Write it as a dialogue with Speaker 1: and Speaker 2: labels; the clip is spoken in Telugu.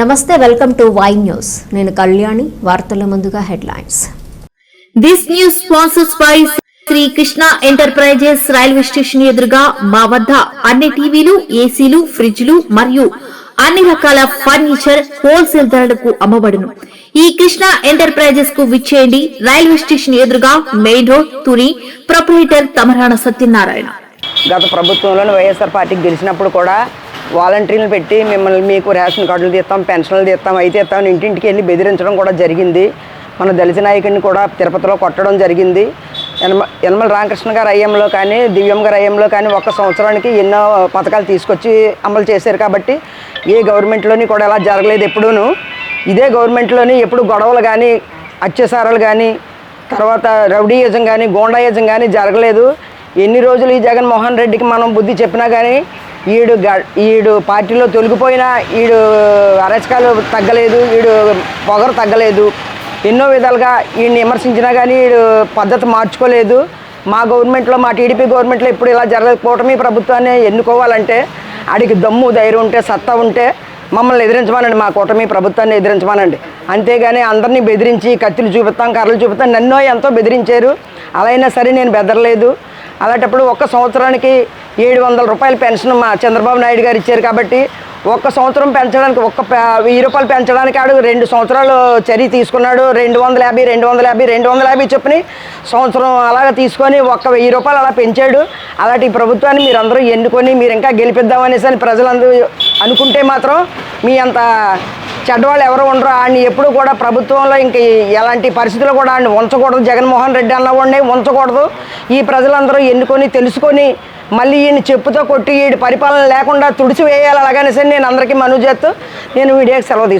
Speaker 1: నమస్తే వెల్కమ్ టు వై న్యూస్. నేను కళ్యాణి వార్తల ముందుగా headlines.
Speaker 2: This news sponsors by Shri Krishna enterprises railway station ఎదురుగా మా వద్ద అన్ని టీవీలు ఏసీలు ఫ్రిడ్జ్లు మరియు అన్ని రకాల ఫర్నిచర్ హోల్సేల్ ధరలకు అమ్మబడును. ఈ కృష్ణ ఎంటర్ప్రైజెస్కు విచ్చేయండి. రైల్వే స్టేషన్ ఎదురుగా main road Tuni proprietor Tamarana Satyanarayana.
Speaker 3: గత ప్రభుత్వంలోని వైఎస్ఆర్ పార్టీకి గెలిచినప్పుడు కూడా వాలంటీర్లు పెట్టి మిమ్మల్ని మీకు రేషన్ కార్డులు తీస్తాం పెన్షన్లు తీస్తాం అయితే ఇస్తాం ఇంటింటికి వెళ్ళి బెదిరించడం కూడా జరిగింది. మన దళిత నాయకుడిని కూడా తిరుపతిలో కొట్టడం జరిగింది. యనమ యనమల రామకృష్ణ గారి అయ్యంలో కానీ దివ్యం గారి అయ్యంలో కానీ ఒక్క సంవత్సరానికి ఎన్నో పథకాలు తీసుకొచ్చి అమలు చేశారు కాబట్టి ఏ గవర్నమెంట్లోని కూడా ఎలా జరగలేదు ఎప్పుడూను. ఇదే గవర్నమెంట్లోని ఎప్పుడు గొడవలు కానీ అత్యాచారాలు కానీ తర్వాత రౌడీయిజం కానీ గోండాయిజం కానీ జరగలేదు. ఎన్ని రోజులు ఈ జగన్మోహన్ రెడ్డికి మనం బుద్ధి చెప్పినా కానీ ఈడు గ- ఈడు పార్టీలో తొలగిపోయినా ఈడు అరచకాలు తగ్గలేదు ఈడు పొగరు తగ్గలేదు. ఎన్నో విధాలుగా ఈయన్ని విమర్శించినా కానీ ఈడు పద్ధతి మార్చుకోలేదు. మా గవర్నమెంట్లో మా టీడీపీ గవర్నమెంట్లో ఇప్పుడు ఇలా జరగదు. కూటమి ప్రభుత్వాన్ని ఎన్నుకోవాలంటే ఆడికి దమ్ము ధైర్యం ఉంటే సత్తా ఉంటే మమ్మల్ని ఎదిరించమానండి. మా కూటమి ప్రభుత్వాన్ని ఎదిరించమానండి. అంతేగాని అందరినీ బెదిరించి కత్తులు చూపిస్తాం కర్రలు చూపిస్తాం. నన్నో ఎంతో బెదిరించారు. అలా అయినా సరే నేను బెదరలేదు. అలాంటప్పుడు ఒక్క సంవత్సరానికి ఏడు వందల రూపాయల పెన్షన్ మా చంద్రబాబు నాయుడు గారు ఇచ్చారు కాబట్టి ఒక్క సంవత్సరం పెంచడానికి ఒక్క వెయ్యి రూపాయలు పెంచడానికి ఆడు రెండు సంవత్సరాలు చర్య తీసుకున్నాడు. రెండు వందల యాభై రెండు వందల యాభై రెండు వందల యాభై చొప్పుని సంవత్సరం అలాగ తీసుకొని ఒక్క వెయ్యి రూపాయలు అలా పెంచాడు. అలాంటి ప్రభుత్వాన్ని మీరు అందరూ ఎన్నుకొని మీరు ఇంకా గెలిపిద్దామనేసి అని ప్రజలందరూ అనుకుంటే మాత్రం మీ అంత చెడ్డవాళ్ళు ఎవరు ఉండరు. ఆయన ఎప్పుడు కూడా ప్రభుత్వంలో ఇంక ఎలాంటి పరిస్థితులు కూడా ఆయన ఉంచకూడదు. జగన్మోహన్ రెడ్డి అన్నవాడిని ఉంచకూడదు. ఈ ప్రజలందరూ ఎన్నుకొని తెలుసుకొని మళ్ళీ ఈయన చెప్పుతో కొట్టి ఈయన పరిపాలన లేకుండా తుడిచివేయాలి. అలాగనేసి నేను అందరికీ మనవి చేస్తూ నేను వీడియోకి సెలవు తీసుకుంటాను